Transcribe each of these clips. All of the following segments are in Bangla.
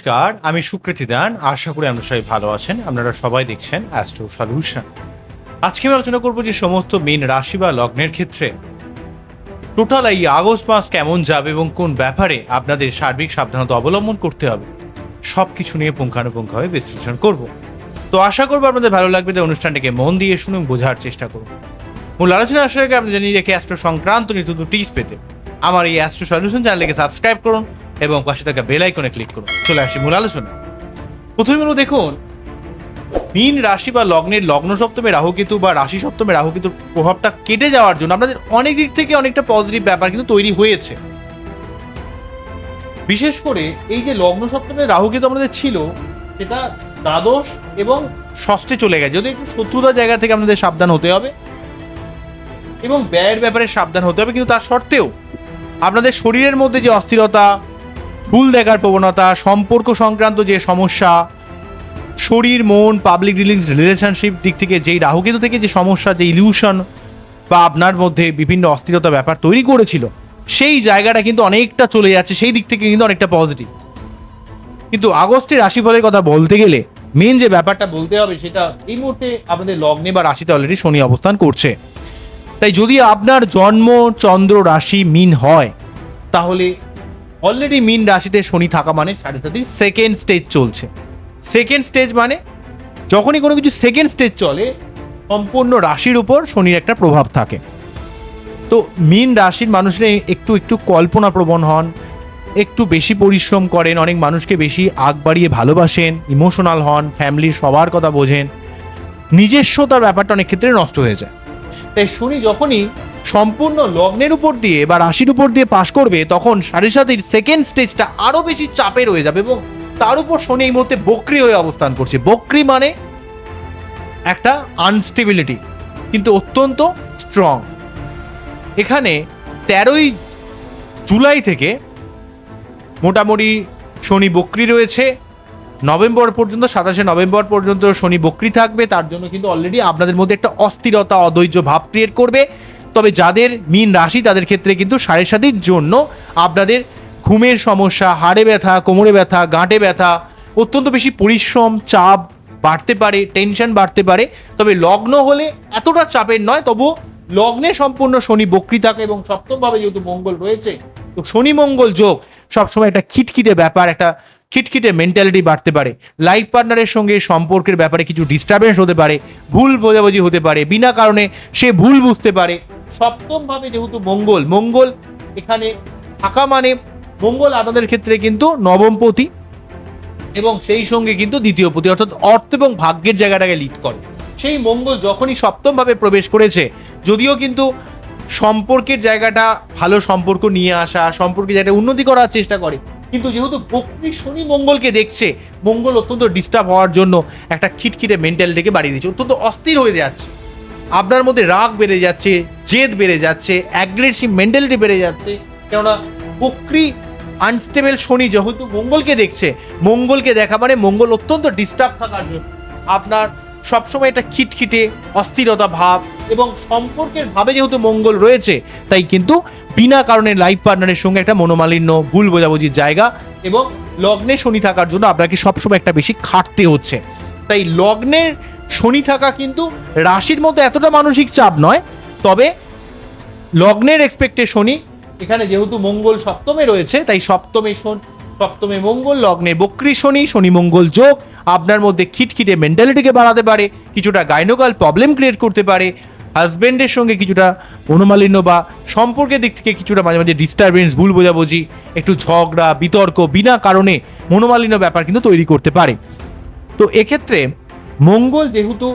নমস্কার, আমি সুকৃতি দান। আশা করি আপনারা সবাই ভালো আছেন। আপনারা সবাই দেখছেন অ্যাস্ট্রো সলিউশন আজকে আমি আলোচনা করব যে সমস্ত মেন রাশি বা লগ্নের ক্ষেত্রে টোটাল এই আগস্ট মাস কেমন যাবে এবং কোন ব্যাপারে আপনাদের সার্বিক সাবধানতা অবলম্বন করতে হবে সব কিছু নিয়ে পুঙ্খানুপুঙ্খভাবে বিশ্লেষণ করব। তো আশা করব আপনাদের ভালো লাগবে যে অনুষ্ঠানটিকে মন দিয়ে শুনুন বোঝার চেষ্টা করুন মূল আলোচনা আসার আগে আপনি জানিয়ে রেখে অ্যাস্ট্রো সংক্রান্ত নিত্য টিপস পেতে। আমার এই অ্যাস্ট্রো সলিউশন চ্যানেলকে সাবস্ক্রাইব করুন। এবং পাশে থাকা বেল আইকনে ক্লিক করুন। চলে আসি মূল আলোচনা প্রথমে বলব দেখুন, মীন রাশি বা লগ্নের লগ্ন সপ্তমে রাহুকেতু বা রাশি সপ্তমে রাহুকেতুর প্রভাবটা কেটে যাওয়ার জন্য আপনাদের অনেক দিক থেকে অনেকটা পজিটিভ ব্যাপার কিন্তু তৈরি হয়েছে। বিশেষ করে এই যে লগ্ন সপ্তমে রাহুকেতু আমাদের ছিল, সেটা দ্বাদশ এবং ষষ্ঠে চলে গেছে। যদি একটু শত্রুতার জায়গা থেকে আমাদের সাবধান হতে হবে এবং ব্যয়ের ব্যাপারে সাবধান হতে হবে কিন্তু তার সত্ত্বেও আপনাদের শরীরের মধ্যে যে অস্থিরতা ভুল দেখার প্রবণতা, সম্পর্ক সংক্রান্ত যে সমস্যা, শরীর, মন পাবলিক রিলিংস রিলেশনশিপ দিক থেকে যেই রাহুকেতু থেকে যে সমস্যা, যে ইলিউশন বা আপনার মধ্যে বিভিন্ন অস্থিরতা ব্যাপার তৈরি করেছিল, সেই জায়গাটা কিন্তু অনেকটা চলে যাচ্ছে, সেই দিক থেকে কিন্তু অনেকটা পজিটিভ কিন্তু আগস্টের রাশিফলের কথা বলতে গেলে মেন যে ব্যাপারটা বলতে হবে সেটা এই মুহূর্তে আপনাদের লগ্নে বা রাশিতে অলরেডি শনি অবস্থান করছে। তাই যদি আপনার জন্ম, চন্দ্র, রাশি মিন হয়, তাহলে অলরেডি মিন রাশিতে শনি থাকা মানে সাড়ে সাথে সেকেন্ড স্টেজ চলছে। সেকেন্ড স্টেজ মানে যখনই কোনো কিছু সেকেন্ড স্টেজ চলে, সম্পূর্ণ রাশির উপর শনির একটা প্রভাব থাকে। তো মিন রাশির মানুষরা একটু একটু কল্পনা প্রবণ হন, একটু বেশি পরিশ্রম করেন, অনেক মানুষকে বেশি আগ বাড়িয়ে ভালোবাসেন ইমোশনাল হন ফ্যামিলির সবার কথা বোঝেন। নিজস্বতার ব্যাপারটা অনেক ক্ষেত্রে নষ্ট হয়ে যায়। তাই শনি যখনই সম্পূর্ণ লগ্নের উপর দিয়ে বা রাশির উপর দিয়ে পাশ করবে, তখন সাড়ে সাতির সেকেন্ড স্টেজটা আরও বেশি চাপে রয়ে যাবে এবং তার উপর শনি এই মুহূর্তে বক্রি হয়ে অবস্থান করছে। বক্রি মানে একটা আনস্টেবিলিটি কিন্তু অত্যন্ত স্ট্রং এখানে তেরোই জুলাই থেকে মোটামুটি শনি বক্রি রয়েছে নভেম্বর পর্যন্ত, সাতাশে নভেম্বর পর্যন্ত শনি বক্রি থাকবে। তার জন্য কিন্তু অলরেডি আপনাদের মধ্যে একটা অস্থিরতা, অধৈর্য ভাব ক্রিয়েট করবে। তবে যাদের মিন রাশি, তাদের ক্ষেত্রে কিন্তু সাড়ে সাতির জন্য আপনাদের ঘুমের সমস্যা, হাড়ে ব্যথা, কোমরে ব্যথা, গাঁটে ব্যথা অত্যন্ত বেশি পরিশ্রম, চাপ বাড়তে পারে টেনশন বাড়তে পারে। তবে লগ্ন হলে এতটা চাপের নয় তবুও লগ্নে সম্পূর্ণ শনি বক্রি থাকে এবং সপ্তমভাবে যেহেতু মঙ্গল রয়েছে, তো শনি মঙ্গল যোগ সবসময় একটা খিটখিটে ব্যাপার, একটা খিটখিটে মেন্টালিটি বাড়তে পারে। লাইফ পার্টনারের সঙ্গে সম্পর্কের ব্যাপারে কিছু ডিস্টারবেন্স হতে পারে, ভুল বোঝাবুঝি হতে পারে, বিনা কারণে সে ভুল বুঝতে পারে। সপ্তমভাবে যেহেতু মঙ্গল মঙ্গল এখানে থাকা মানে মঙ্গল আপনাদের ক্ষেত্রে কিন্তু নবমপতি এবং সেই সঙ্গে কিন্তু দ্বিতীয় পতি, অর্থাৎ অর্থ এবং ভাগ্যের জায়গাটাকে লিড করে। সেই মঙ্গল যখনই সপ্তমভাবে প্রবেশ করেছে, যদিও কিন্তু সম্পর্কের জায়গাটা ভালো সম্পর্ক নিয়ে আসা সম্পর্কে জায়গাটা উন্নতি করার চেষ্টা করে কিন্তু যেহেতু বক্রি শনি মঙ্গলকে দেখছে, মঙ্গল অত্যন্ত ডিস্টার্ব হওয়ার জন্য একটা খিটখিটে মেন্টালিটিকে বাড়িয়ে দিচ্ছে, অত্যন্ত অস্থির হয়ে যাচ্ছে। আপনার মধ্যে রাগ বেড়ে যাচ্ছে, জেদ বেড়ে যাচ্ছে অ্যাগ্রেসিভ মেন্টালিটি বেড়ে যাচ্ছে, কেননা বক্রি আনস্টেবল শনি যেহেতু মঙ্গলকে দেখছে, মঙ্গলকে দেখা মানে মঙ্গল অত্যন্ত ডিস্টার্ব থাকার জন্য। আপনার সবসময় একটা খিটখিটে, অস্থিরতা ভাব এবং সম্পর্কের ভাবে যেহেতু মঙ্গল রয়েছে, তাই কিন্তু বিনা কারণে লাইফ পার্টনারের সঙ্গে একটা মনোমালিন্য, ভুল বোঝাবুঝির জায়গা এবং লগ্নে শনি থাকার জন্য আপনাকে সবসময় একটা বেশি খাটতে হচ্ছে। তাই লগ্নের শনি থাকা কিন্তু রাশির মধ্যে এতটা মানসিক চাপ নয়, তবে লগ্নের এক্সপেক্টে শনি, এখানে যেহেতু মঙ্গল সপ্তমে রয়েছে, তাই সপ্তমে শন, সপ্তমে মঙ্গল, লগ্নে বক্রি শনি শনি মঙ্গল যোগ, আপনার মধ্যে খিটখিটে মেন্টালিটিকে বাড়াতে পারে, কিছুটা গাইনোকাল প্রবলেম ক্রিয়েট করতে পারে হাজবেন্ডের সঙ্গে কিছুটা অনুমালিন্য বা সম্পর্কের দিক থেকে কিছুটা মাঝে মাঝে ডিস্টারবেন্স ভুল বোঝাবুঝি, একটু ঝগড়া, বিতর্ক বিনা কারণে মনোমালিন্য ব্যাপার কিন্তু তৈরি করতে পারে। তো এক্ষেত্রে মঙ্গল যেহেতু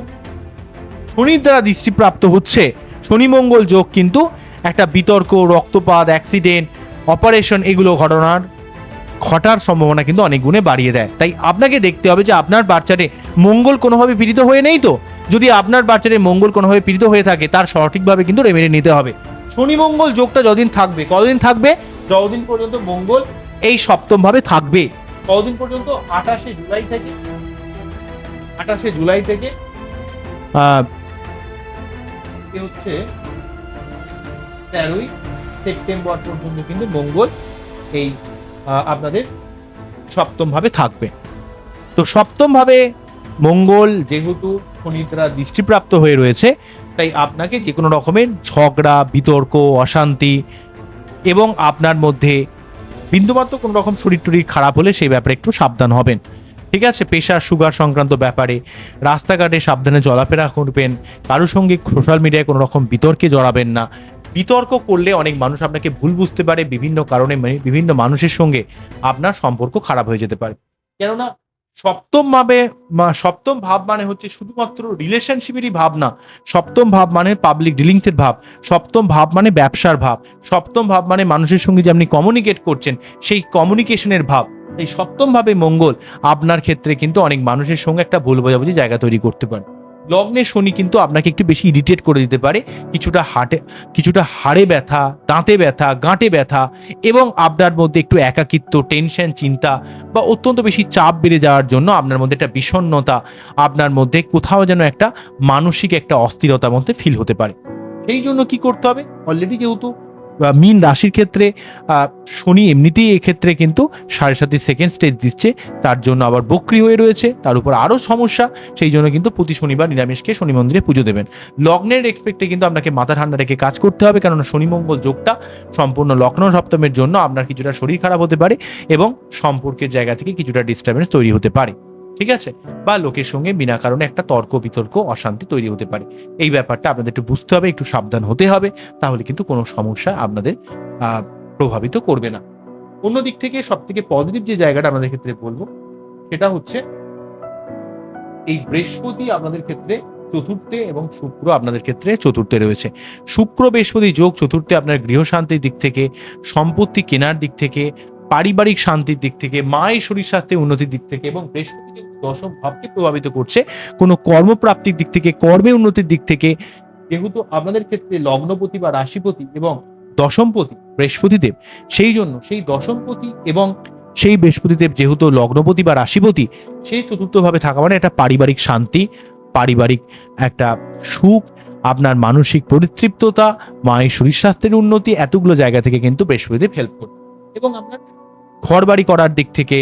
শনির দ্বারা দৃষ্টিপ্রাপ্ত হচ্ছে, শনি মঙ্গল যোগ কিন্তু একটা বিতর্ক, রক্তপাত অ্যাক্সিডেন্ট অপারেশন এগুলো ঘটনার ঘটার সম্ভাবনা কিন্তু অনেক গুণে বাড়িয়ে দেয়। তাই আপনাকে দেখতে হবে যে আপনার বাচ্চাটে মঙ্গল কোনোভাবে পীড়িত হয়ে নেই তো? যদি আপনার বাচ্চাটে মঙ্গল কোনোভাবে পীড়িত হয়ে থাকে, তার সঠিকভাবে কিন্তু রেমেডি নিতে হবে। শনি মঙ্গল যোগটা যতদিন থাকবে, কতদিন থাকবে? যতদিন পর্যন্ত মঙ্গল এই সপ্তম ভাবে থাকবে। কতদিন পর্যন্ত? আঠাশে জুলাই থেকে। আঠাশে জুলাই থেকে। হচ্ছে তেরোই সেপ্টেম্বর পর্যন্ত কিন্তু মঙ্গল এই আপনাদের সপ্তম ভাবে থাকবে। তো সপ্তম ভাবে মঙ্গল যেহেতু শনির দ্বারা দৃষ্টিপ্রাপ্ত হয়ে রয়েছে, তাই আপনাকে যে কোনো রকমের ঝগড়া, বিতর্ক, অশান্তি এবং আপনার মধ্যে বিন্দুমাত্র কোনো রকম শরীর টরীর খারাপ হলে সেই ব্যাপারে একটু সাবধান হবেন। ঠিক আছে প্রেশার সুগার সংক্রান্ত ব্যাপারে রাস্তাঘাটে সাবধানে চলাফেরা করবেন কারোর সঙ্গে সোশ্যাল মিডিয়ায় কোনো রকম বিতর্কে জড়াবেন না। বিতর্ক করলে অনেক মানুষ আপনাকে ভুল বুঝতে পারে, বিভিন্ন কারণে বিভিন্ন মানুষের সঙ্গে আপনার সম্পর্ক খারাপ হয়ে যেতে পারে। কেননা সপ্তম ভাবে সপ্তম ভাব মানে হচ্ছে শুধুমাত্র রিলেশনশিপেরই ভাব না, সপ্তম ভাব মানে পাবলিক ডিলিংসের ভাব, সপ্তম ভাব মানে ব্যবসার ভাব, সপ্তম ভাব মানে মানুষের সঙ্গে যে আপনি কমিউনিকেট করছেন, সেই কমিউনিকেশনের ভাব। এই সপ্তম ভাবে মঙ্গল আপনার ক্ষেত্রে কিন্তু অনেক মানুষের সঙ্গে একটা ভুল বোঝাবুঝি জায়গা তৈরি করতে পারে। লগ্নে শনি কিন্তু আপনাকে একটু বেশি ইরিটেট করে দিতে পারে। কিছুটা হাটে, কিছুটা হাড়ে ব্যথা, দাঁতে ব্যথা, গাঁটে ব্যথা এবং আপনার মধ্যে একটু একাকিত্ব টেনশন চিন্তা বা অত্যন্ত বেশি চাপ বেড়ে যাওয়ার জন্য আপনার মধ্যে একটা বিষণ্ণতা, আপনার মধ্যে কোথাও যেন একটা মানসিক একটা অস্থিরতার মধ্যে ফিল হতে পারে। সেই জন্য কি করতে হবে? অলরেডি যেহেতু মীন রাশির ক্ষেত্রে শনি এমনিতেই এক্ষেত্রে কিন্তু সাড়ে সাতই সেকেন্ড স্টেজ দিচ্ছে, তার জন্য আবার বক্রি হয়ে রয়েছে, তার উপর আরও সমস্যা, সেই জন্য কিন্তু প্রতি শনিবার নিরামিষকে শনি মন্দিরে পুজো দেবেন। লগ্নের এক্সপেক্টে কিন্তু আপনাকে মাথা ঠান্ডা রেখে কাজ করতে হবে, কেননা শনি মঙ্গল যোগটা সম্পূর্ণ লগ্ন সপ্তমের জন্য আপনার কিছুটা শরীর খারাপ হতে পারে এবং সম্পর্কের জায়গা থেকে কিছুটা ডিস্টারবেন্স তৈরি হতে পারে। ঠিক আছে? বা লোকের সঙ্গে বিনা কারণে একটা তর্ক, বিতর্ক, অশান্তি তৈরি হতে পারে। এই ব্যাপারটা আপনাদের একটু বুঝতে হবে, একটু সাবধান হতে হবে, তাহলে কিন্তু কোনো সমস্যা আপনাদের প্রভাবিত করবে না। অন্য দিক থেকে সব থেকে পজিটিভ যে জায়গাটা আমাদের ক্ষেত্রে বলব, সেটা হচ্ছে এই বৃহস্পতি আপনাদের ক্ষেত্রে চতুর্থে এবং শুক্র আপনাদের ক্ষেত্রে চতুর্থে রয়েছে। শুক্র, বৃহস্পতি যোগ, চতুর্থে আপনার গৃহশান্তির দিক থেকে, সম্পত্তি কেনার দিক থেকে পারিবারিক শান্তির দিক থেকে, মায়ের শরীর স্বাস্থ্যের উন্নতির দিক থেকে এবং বৃহস্পতি দশম ভাবকে প্রভাবিত করছে, কোনো কর্মপ্রাপ্তির দিক থেকে, কর্মে উন্নতির দিক থেকে, যেহেতু আপনাদের ক্ষেত্রে লগ্নপতি বা রাশিপতি এবং দশমপতি বৃহস্পতিদেব, সেই জন্য সেই দশমপতি এবং সেই বৃহস্পতিদেব যেহেতু লগ্নপতি বা রাশিপতি, সেই চতুর্থভাবে থাকা মানে একটা পারিবারিক শান্তি, পারিবারিক একটা সুখ, আপনার মানসিক পরিতৃপ্ততা, মায়ের শরীর স্বাস্থ্যের উন্নতি, এতগুলো জায়গা থেকে কিন্তু বৃহস্পতিদেব হেল্প করবে এবং আপনার ঘর বাড়ি করার দিক থেকে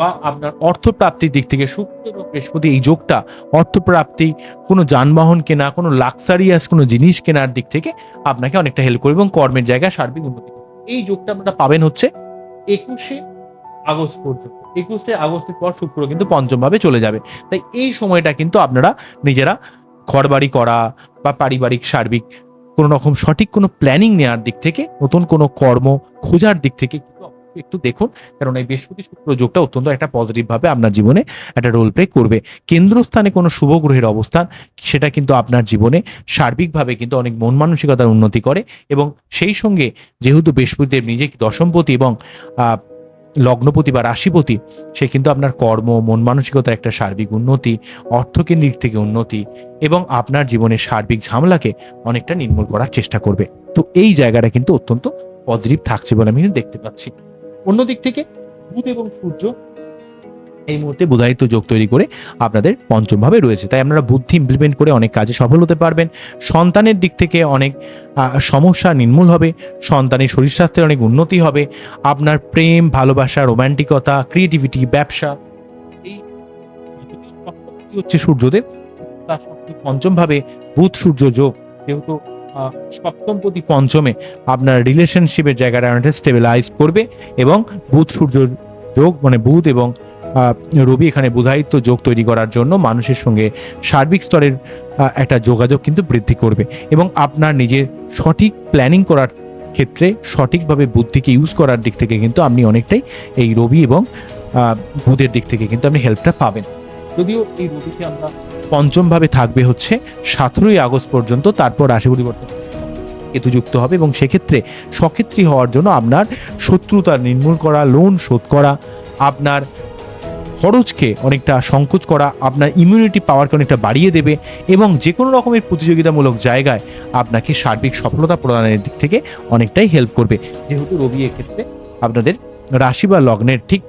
বা আপনার অর্থপ্রাপ্তির দিক থেকে শুক্র এবং বৃহস্পতি এই যোগটা অর্থপ্রাপ্তি, কোনো যানবাহন কেনা, কোনো লাক্সারিয়াস কোনো জিনিস কেনার দিক থেকে আপনাকে অনেকটা হেল্প করবে এবং কর্মের জায়গায় সার্বিক উন্নতি। এই যোগটা আপনারা পাবেন হচ্ছে একুশে আগস্ট পর্যন্ত একুশে আগস্টের পর শুক্র কিন্তু পঞ্চমভাবে চলে যাবে তাই এই সময়টা কিন্তু আপনারা নিজেরা ঘরবাড়ি করা বা পারিবারিক সার্বিক কোনো রকম সঠিক কোনো প্ল্যানিং নেওয়ার দিক থেকে, নতুন কোনো কর্ম খোঁজার দিক থেকে একটু দেখুন, কারণ এই বৃহস্পতি শুক্র যোগটা অত্যন্ত একটা পজিটিভ ভাবে আপনার জীবনে একটা রোল প্লে করবে। কেন্দ্রস্থানে কোনো শুভ গ্রহের অবস্থান, সেটা কিন্তু আপনার জীবনে সার্বিকভাবে কিন্তু অনেক মন মানসিকতার উন্নতি করে এবং সেই সঙ্গে যেহেতু বৃহস্পতিদেব নিজে দশমপতি এবং লগ্নপতি বা রাশিপতি, সে কিন্তু আপনার কর্ম, মন মানসিকতার একটা সার্বিক উন্নতি, অর্থকেন্দ্রিক থেকে উন্নতি এবং আপনার জীবনের সার্বিক ঝামেলাকে অনেকটা নির্মূল করার চেষ্টা করবে। তো এই জায়গাটা কিন্তু অত্যন্ত পজিটিভ থাকছে বলে আমি দেখতে পাচ্ছি। অন্যদিক থেকে বুধ এবং সূর্য এই মুহূর্তে বুধায়িত্ব যোগ তৈরি করে আপনাদের পঞ্চম ভাবে রয়েছে। তাই আপনারা বুদ্ধি ইমপ্লিমেন্ট করে অনেক কাজে সফল হতে পারবেন। সন্তানের দিক থেকে অনেক সমস্যা নির্মূল হবে। সন্তানের শরীর স্বাস্থ্যের অনেক উন্নতি হবে। আপনার প্রেম, ভালোবাসা, রোমান্টিকতা ক্রিয়েটিভিটি ব্যবসা এই হচ্ছে সূর্যদেব। তার সঙ্গে পঞ্চম বুধ, সূর্য যোগ। যেহেতু আহ, সপ্তমপতি পঞ্চমে আপনার রিলেশনশিপের জায়গাটা অনেকটা স্টেবিলাইজ করবে এবং বুধ সূর্য যোগ মানে বুধ এবং রবি এখানে বুধায়িত্ব যোগ তৈরি করার জন্য মানুষের সঙ্গে সার্বিক স্তরের একটা যোগাযোগ কিন্তু বৃদ্ধি করবে এবং আপনার নিজের সঠিক প্ল্যানিং করার ক্ষেত্রে সঠিকভাবে বুদ্ধিকে ইউজ করার দিক থেকে কিন্তু আপনি অনেকটাই এই রবি এবং বুধের দিক থেকে কিন্তু আপনি হেল্পটা পাবেন। যদিও এই রবিকে আমরা পঞ্চমভাবে থাকবে হচ্ছে সতেরোই আগস্ট পর্যন্ত, তারপর রাশি পরিবর্তন কেতু যুক্ত হবে এবং সেক্ষেত্রে সক্ষেত্রী হওয়ার জন্য আপনার শত্রুতা নির্মূল করা লোন শোধ করা, আপনার খরচকে অনেকটা সংকোচ করা, আপনার ইমিউনিটি পাওয়ারকে অনেকটা বাড়িয়ে দেবে এবং যে কোনো রকমের প্রতিযোগিতামূলক জায়গায় আপনাকে সার্বিক সফলতা প্রদানের দিক থেকে অনেকটাই হেল্প করবে। যেহেতু রবি এক্ষেত্রে আপনাদের রাশি বা লগ্নের ঠিক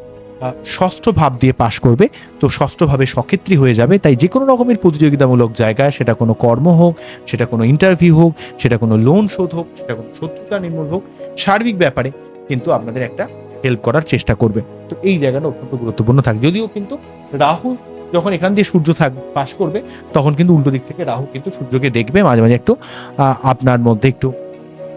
ষষ্ঠ ভাব দিয়ে পাশ করবে। তো ষষ্ঠভাবে সক্ষেত্রী হয়ে যাবে। তাই যে কোনো রকমের প্রতিযোগিতামূলক জায়গায় সেটা কোনো কর্ম হোক, সেটা কোনো ইন্টারভিউ হোক, সেটা কোনো লোন শোধ হোক, সেটা কোনো শত্রুতা নির্মূল হোক, সার্বিক ব্যাপারে কিন্তু আপনাদের একটা হেল্প করার চেষ্টা করবে। তো এই জায়গাটা অত্যন্ত গুরুত্বপূর্ণ থাকে যদিও কিন্তু রাহু যখন এখান দিয়ে সূর্য থাক পাশ করবে, তখন কিন্তু উল্টো দিক থেকে রাহু কিন্তু সূর্যকে দেখবে। মাঝে মাঝে একটু আপনার মধ্যে একটু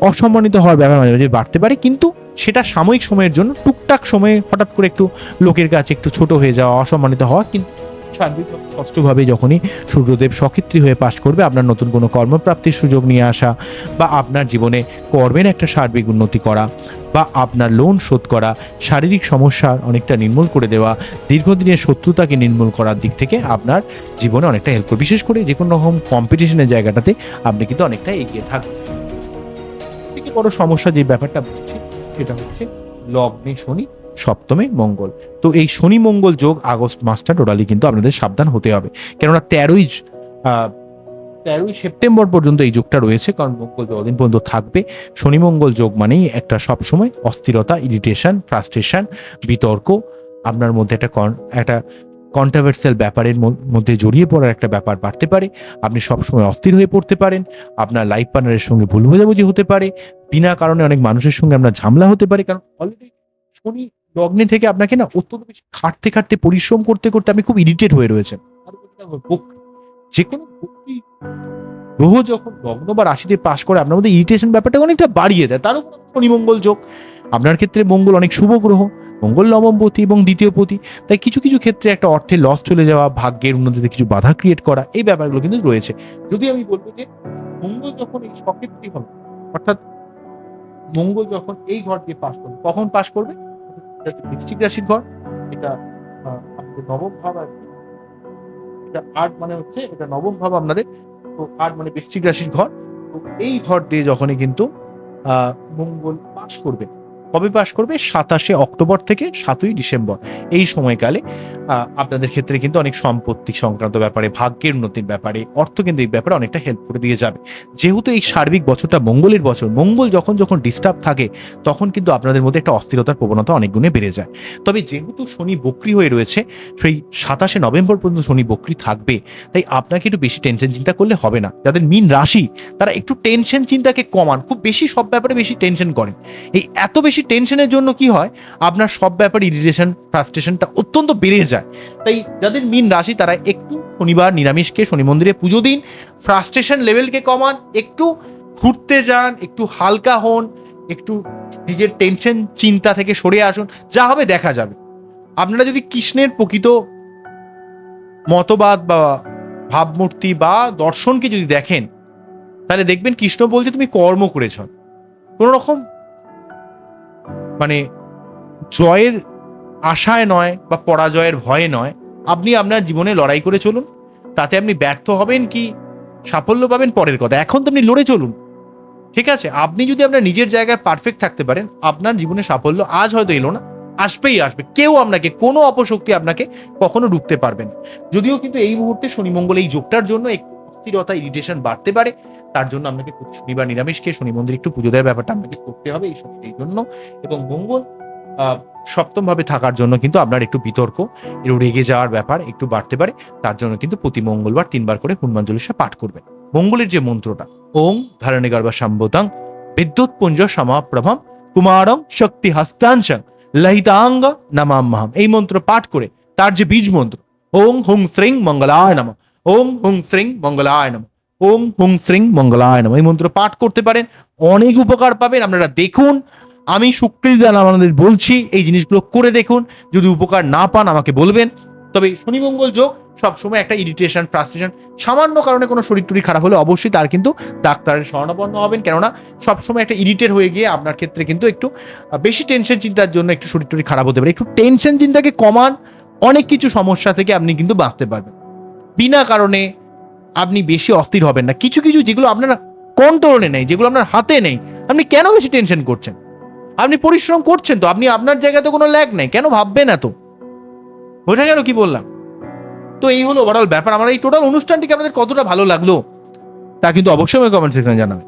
অসম্মানিত হওয়ার ব্যাপার মাঝে মাঝে বাড়তে পারে। কিন্তু সেটা সাময়িক সময়ের জন্য, টুকটাক সময়ে হঠাৎ করে একটু লোকের কাছে একটু ছোট হয়ে যাওয়া, অসম্মানিত হওয়া, কিন্তু সার্বিক স্পষ্টভাবে যখনই সূর্যদেব সক্ষেত্রী হয়ে পাশ করবে, আপনার নতুন কোনো কর্মপ্রাপ্তির সুযোগ নিয়ে আসা বা আপনার জীবনে কর্মের একটা সার্বিক উন্নতি করা বা আপনার লোন শোধ করা, শারীরিক সমস্যার অনেকটা নির্মূল করে দেওয়া, দীর্ঘদিনের শত্রুতাকে নির্মূল করার দিক থেকে আপনার জীবনে অনেকটা হেল্প করবে। বিশেষ করে যে কোনো রকম কম্পিটিশনের জায়গাটাতে আপনি কিন্তু অনেকটা এগিয়ে থাকবেন। থেকে বড় সমস্যা যে ব্যাপারটা বলছি সেটা হচ্ছে লগ্নে শনি, সপ্তমে মঙ্গল। তো এই শনি মঙ্গল যোগ আগস্ট মাসটা টোটালি কিন্তু আপনাদের সাবধান হতে হবে। কেননা তেরোই তেরোই সেপ্টেম্বর পর্যন্ত এই যোগটা রয়েছে, কারণ মঙ্গল যতদিন পর্যন্ত থাকবে, শনি মঙ্গল যোগ মানেই একটা সবসময় অস্থিরতা ইরিটেশন ফ্রাস্ট্রেশন বিতর্ক, আপনার মধ্যে একটা একটা কন্ট্রাভার্সিয়াল ব্যাপারের মধ্যে জড়িয়ে পড়ার একটা ব্যাপার বাড়তে পারে। আপনি সবসময় অস্থির হয়ে পড়তে পারেন। আপনার লাইফ পার্টনারের সঙ্গে ভুল বোঝাবুঝি হতে পারে। বিনা কারণে অনেক মানুষের সঙ্গে আপনার ঝামেলা হতে পারে। কারণ অলরেডি শনি লগ্নে থেকে আপনাকে না অত্যন্ত বেশি খাটতে খাটতে পরিশ্রম করতে করতে আপনি খুব ইরিটেট হয়ে রয়েছেন। যে কোনো গ্রহ যখন লগ্ন বা রাশিতে পাশ করে আপনার মধ্যে ইরিটেশন ব্যাপারটা অনেকটা বাড়িয়ে দেয়। তার উপর শনি মঙ্গল যোগ। আপনার ক্ষেত্রে মঙ্গল অনেক শুভ গ্রহ। মঙ্গল নবমপতি এবং দ্বিতীয় পতি তাই কিছু কিছু ক্ষেত্রে একটা অর্থে লস চলে যাওয়া, ভাগ্যের উন্নতিতে কিছু বাধা ক্রিয়েট করা, এই ব্যাপারগুলো কিন্তু রয়েছে। যদি আমি বলব যে মঙ্গল যখন এই সক্ষেত্রী হবে, অর্থাৎ মঙ্গল যখন এই ঘর দিয়ে পাশ করবে, কখন পাশ করবে? বৃশ্চিক রাশির ঘর, এটা আপনাদের নবম ভাব আর এটা আট মানে হচ্ছে এটা নবম ভাব আপনাদের, তো আট মানে বৃশ্চিক রাশির ঘর। তো এই ঘর দিয়ে যখনই কিন্তু মঙ্গল পাশ করবে কবে পাশ করবে? সাতাশে অক্টোবর থেকে সাতই ডিসেম্বর। এই সময়কালে আপনাদের ক্ষেত্রে কিন্তু অনেক সম্পত্তি সংক্রান্ত ব্যাপারে, ভাগ্যের উন্নতির ব্যাপারে, অর্থ কিন্তু এই ব্যাপারে অনেকটা হেল্প করে দিয়ে যাবে। যেহেতু এই সার্বিক বছরটা মঙ্গলের বছর, মঙ্গল যখন যখন ডিস্টার্ব থাকে, তখন কিন্তু আপনাদের মধ্যে একটা অস্থিরতার প্রবণতা অনেক গুণে বেড়ে যায়। তবে যেহেতু শনি বক্রি হয়ে রয়েছে, সেই সাতাশে নভেম্বর পর্যন্ত শনি বক্রি থাকবে, তাই আপনাকে একটু বেশি টেনশন চিন্তা করলে হবে না। যাদের মিন রাশি, তারা একটু টেনশন চিন্তাকে কমান। খুব বেশি সব ব্যাপারে বেশি টেনশন করেন। এই এত বেশি টেনশনের জন্য কি হয়? আপনার সব ব্যাপারে ইরিটেশন ফ্রাস্ট্রেশনটা অত্যন্ত বেড়ে যায়। তাই যাদের মিন রাশি, তারা একটু শনিবার নিরামিষকে, শনি মন্দিরে পুজো দিন। ফ্রাস্ট্রেশন লেভেলকে কমান, একটু ঘুরতে যান, একটু হালকা হন, একটু নিজের টেনশন চিন্তা থেকে সরে আসুন, যা হবে দেখা যাবে। আপনারা যদি কৃষ্ণের প্রকৃত মতবাদ বা ভাবমূর্তি বা দর্শনকে যদি দেখেন, তাহলে দেখবেন কৃষ্ণ বলছে, তুমি কর্ম করেছ। কোনো রকম মানে জয়ের আশায় নয় বা পরাজয়ের ভয়ে নয়, আপনি আপনার জীবনে লড়াই করে চলুন। তাতে আপনি ব্যর্থ হবেন কি? সাফল্য পাবেন পরের কথা। এখন তো আপনি লড়ে চলুন। ঠিক আছে? আপনি যদি আপনার নিজের জায়গায় পারফেক্ট থাকতে পারেন, আপনার জীবনে সাফল্য আজ হয়তো এলো না, আসবেই আসবে। কেউ আপনাকে, কোনো অপশক্তি আপনাকে কখনো রুখতে পারবেন যদিও কিন্তু এই মুহূর্তে শনি মঙ্গল এই যোগটার জন্য অস্থিরতা ইরিটেশন বাড়তে পারে। তার জন্য আপনাকে শনিবার নিরামিষ খেয়ে শনি মন্দির একটু পুজো দেওয়ার ব্যাপারটা আপনাকে করতে হবে এই শনি এই জন্য। এবং মঙ্গল আহ, সপ্তম ভাবে থাকার জন্য কিন্তু আপনার একটু বিতর্ক একটু রেগে যাওয়ার ব্যাপার একটু বাড়তে পারে। তার জন্য কিন্তু প্রতি মঙ্গলবার তিনবার করে হনুমান চল্লিশা পাঠ করবেন। মঙ্গলের যে মন্ত্রটা ওং ধারণে গর্বা সম্বোতাং বিদ্যুৎ পুঞ্জ সমাপ্রভম কুমারং শক্তি হস্তাংশং লহিতাঙ্গ নমাম্মাহম। এই মন্ত্র পাঠ করে তার যে বীজ মন্ত্র ওং হুং শ্রিং মঙ্গলায় নম। ওং হুং শ্রিং মঙ্গলায় নম ওং হুং শ্রিং মঙ্গলায় নম এই মন্ত্র পাঠ করতে পারেন, অনেক উপকার পাবেন। আপনারা দেখুন, আমি সুকৃতিদান আমাদের বলছি, এই জিনিসগুলো করে দেখুন। যদি উপকার না পান, আমাকে বলবেন। তবে শনি মঙ্গল যোগ, সবসময় একটা ইরিটেশন ফ্রাস্ট্রেশন সামান্য কারণে কোনো শরীর টরি খারাপ হলে অবশ্যই তার কিন্তু ডাক্তারের শরণাপন্ন হবেন। কেননা, সবসময় একটা ইরিটেট হয়ে গিয়ে আপনার ক্ষেত্রে কিন্তু একটু বেশি টেনশন চিন্তার জন্য একটু শরীর টরি খারাপ হতে পারে। একটু টেনশন চিন্তাকে কমান, অনেক কিছু সমস্যা থেকে আপনি কিন্তু বাঁচতে পারবেন। বিনা কারণে আপনি বেশি অস্থির হবেন না। কিছু কিছু যেগুলো আপনার কন্ট্রোলে নেই, যেগুলো আপনার হাতে নেই, আপনি কেন বেশি টেনশন করছেন? আপনি পরিশ্রম করছেন তো, আপনি আপনার জায়গায় তো কোনো ল্যাগ নেই, কেন ভাববেন এত? বোঝা গেল কি বললাম? তো এই হলো ওভারঅল ব্যাপার। আমার এই টোটাল অনুষ্ঠানটিকে আপনাদের কতটা ভালো লাগল, তা কিন্তু অবশ্যই আমি কমেন্ট সেকশনে জানাবেন।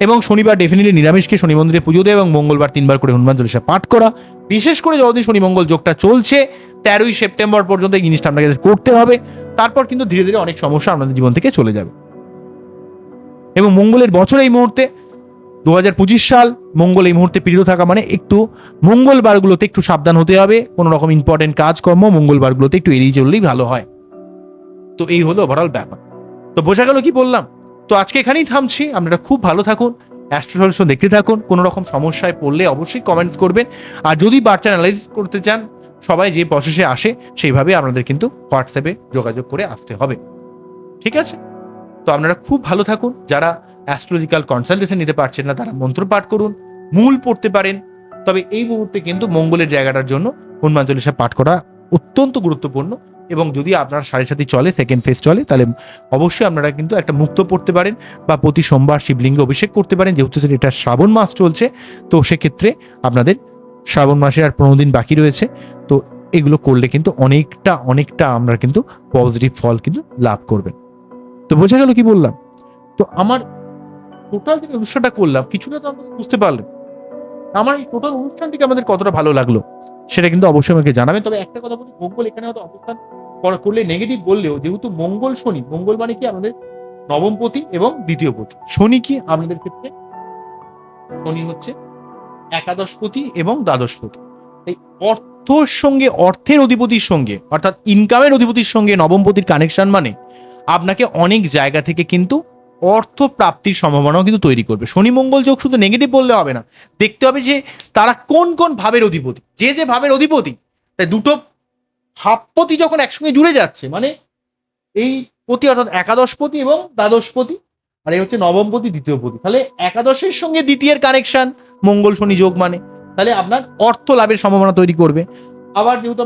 এবং শনিবার ডেফিনেটলি নিরামিষকে শনি মন্দিরে পুজো দেওয়া এবং মঙ্গলবার তিনবার করে হনুমান চল্লিশা পাঠ করা। বিশেষ করে যতদিন শনি মঙ্গল যোগটা চলছে, তেরোই সেপ্টেম্বর পর্যন্ত এই জিনিসটা আপনাকে করতে হবে। তারপর কিন্তু ধীরে ধীরে অনেক সমস্যা আপনাদের জীবন থেকে চলে যাবে। এবং মঙ্গলের বছর এই মুহূর্তে দু হাজার পঁচিশ সাল, মঙ্গল এই মুহূর্তে পীড়িত থাকা মানে একটু মঙ্গলবারগুলোতে একটু সাবধান হতে হবে কোনো রকম ইম্পর্টেন্ট কাজকর্ম মঙ্গলবারগুলোতে একটু এড়িয়ে চললেই ভালো হয়। তো এই হলো ওভারঅল ব্যাপার। তো বোঝা গেল কি বললাম? তো আজকে এখানেই থামছি, আপনারা খুব ভালো থাকুন, অ্যাস্ট্রো দেখতে থাকুন কোনো রকম সমস্যায় পড়লে অবশ্যই কমেন্টস করবেন। আর যদি বার্তা অ্যানালাইজ করতে চান সবাই যে প্রসেসে আসে, সেইভাবে আপনাদের কিন্তু হোয়াটসঅ্যাপে যোগাযোগ করে আসতে হবে। ঠিক আছে? তো আপনারা খুব ভালো থাকুন। যারা অ্যাস্ট্রোলজিক্যাল কনসালটেশন নিতে পারছেন না, তারা মন্ত্র পাঠ করুন, মূল পড়তে পারেন। তবে এই মুহূর্তে কিন্তু মঙ্গলের জায়গাটার জন্য হনুমান চল্লিশা পাঠ করা অত্যন্ত গুরুত্বপূর্ণ এবং যদি আপনার সাড়ে সাথে চলে সেকেন্ড ফেজ চলে, তাহলে অবশ্যই আপনারা কিন্তু একটা মুক্ত পড়তে পারেন বা প্রতি সোমবার শিবলিঙ্গে অভিষেক করতে পারেন। যেহেতু সেটা এটা শ্রাবণ মাস চলছে, তো সেক্ষেত্রে আপনাদের শ্রাবণ মাসে আর পনেরো দিন বাকি রয়েছে। এগুলো করলে কিন্তু অনেকটা অনেকটা আমরা কিন্তু পজিটিভ ফল কিন্তু লাভ করবেন। তো বোঝা গেল কি বললাম? তো আমার টোটাল যে অনুষ্ঠানটা করলাম কিছুটা তো আপনারা বুঝতে পারলেন। আমার এই টোটাল অনুষ্ঠানটিকে আমাদের কতটা ভালো লাগল, সেটা কিন্তু অবশ্যই আমাকে জানাবেন। তবে একটা কথা বলি, মঙ্গল এখানে হয়তো অবস্থান করা- করলে নেগেটিভ বললেও, যেহেতু মঙ্গল শনি, মঙ্গল মানে কি আমাদের নবম পতি এবং দ্বিতীয় পতি। শনি কি আমাদের ক্ষেত্রে? শনি হচ্ছে একাদশপতি এবং দ্বাদশ দ্বাদশপতি এই অর্থর সঙ্গে, অর্থের অধিপতির সঙ্গে, অর্থাৎ ইনকামের অধিপতির সঙ্গে নবমপতির কানেকশন মানে আপনাকে অনেক জায়গা থেকে কিন্তু অর্থ প্রাপ্তির সম্ভাবনাও কিন্তু তৈরি করবে। শনি মঙ্গল যোগ শুধু নেগেটিভ বললে হবে না। দেখতে হবে যে তারা কোন কোন ভাবের অধিপতি। যে যে ভাবের অধিপতি, তাই দুটো হাফপতি যখন একসঙ্গে জুড়ে যাচ্ছে মানে এই পতি অর্থাৎ একাদশপতি এবং দ্বাদশপতি আর এই হচ্ছে নবমপতি দ্বিতীয়পতি তাহলে একাদশের সঙ্গে দ্বিতীয়ের কানেকশন মঙ্গল শনি যোগ মানে। তাহলে আপনার অর্থ লাভের সম্ভাবনা তৈরি করবে। আবার যেহেতু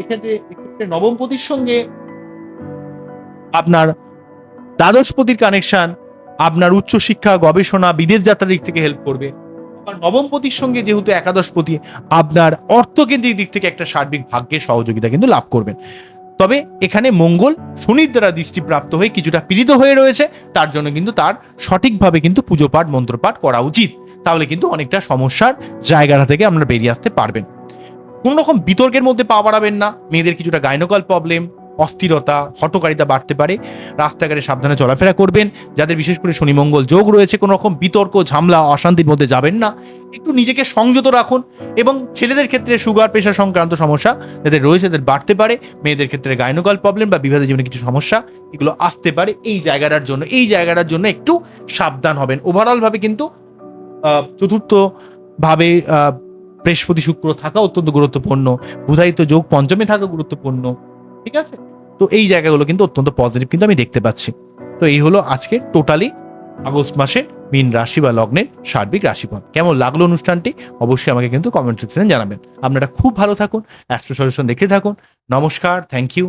এক্ষেত্রে এক্ষেত্রে নবমপতির সঙ্গে আপনার দ্বাদশপতির কানেকশন আপনার উচ্চশিক্ষা গবেষণা, বিদেশ যাত্রার দিক থেকে হেল্প করবে। আবার নবমপতির সঙ্গে যেহেতু একাদশপতি আপনার অর্থকেন্দ্রিক দিক থেকে একটা সার্বিক ভাগ্যের সহযোগিতা কিন্তু লাভ করবেন। তবে এখানে মঙ্গল শনির দ্বারা দৃষ্টিপ্রাপ্ত হয়ে কিছুটা পীড়িত হয়ে রয়েছে, তার জন্য কিন্তু তার সঠিকভাবে কিন্তু পুজো পাঠ, মন্ত্রপাঠ করা উচিত। তাহলে কিন্তু অনেকটা সমস্যার জায়গাটা থেকে আপনারা বেরিয়ে আসতে পারবেন। কোন রকম বিতর্কের মধ্যে পা বাড়াবেন না, মেয়েদের কিছুটা গাইনোকাল প্রবলেম, অস্থিরতা হটকারিতা বাড়তে পারে, রাস্তাঘাটে সাবধানে চলাফেরা করবেন, যাদের বিশেষ করে শনিমঙ্গল যোগ রয়েছে কোনো রকম বিতর্ক, ঝামলা, অশান্তির মধ্যে যাবেন না। একটু নিজেকে সংযত রাখুন এবং ছেলেদের ক্ষেত্রে সুগার, প্রেশার সংক্রান্ত সমস্যা যাদের রয়েছে, তাদের বাড়তে পারে, মেয়েদের ক্ষেত্রে গাইনোকাল প্রবলেম বা বিবাহের জীবনে কিছু সমস্যা, এগুলো আসতে পারে। এই জায়গাটার জন্য, এই জায়গাটার জন্য একটু সাবধান হবেন। ওভারঅলভাবে কিন্তু চতুর্থ ভাবে বৃহস্পতি শুক্র থাকা অত্যন্ত গুরুত্বপূর্ণ। বুধায়িত যোগ পঞ্চমে থাকা গুরুত্বপূর্ণ। ঠিক আছে? তো এই জায়গাগুলো কিন্তু অত্যন্ত পজিটিভ কিন্তু আমি দেখতে পাচ্ছি। তো এই হলো আজকে টোটালি আগস্ট মাসে মিন রাশি বা লগ্নের সার্বিক রাশিফল। কেমন লাগল অনুষ্ঠানটি? অবশ্যই আমাকে কিন্তু কমেন্ট সেকশনে জানাবেন। আপনারা খুব ভালো থাকুন অ্যাস্ট্রো সলিউশন দেখে থাকুন। নমস্কার থ্যাংক ইউ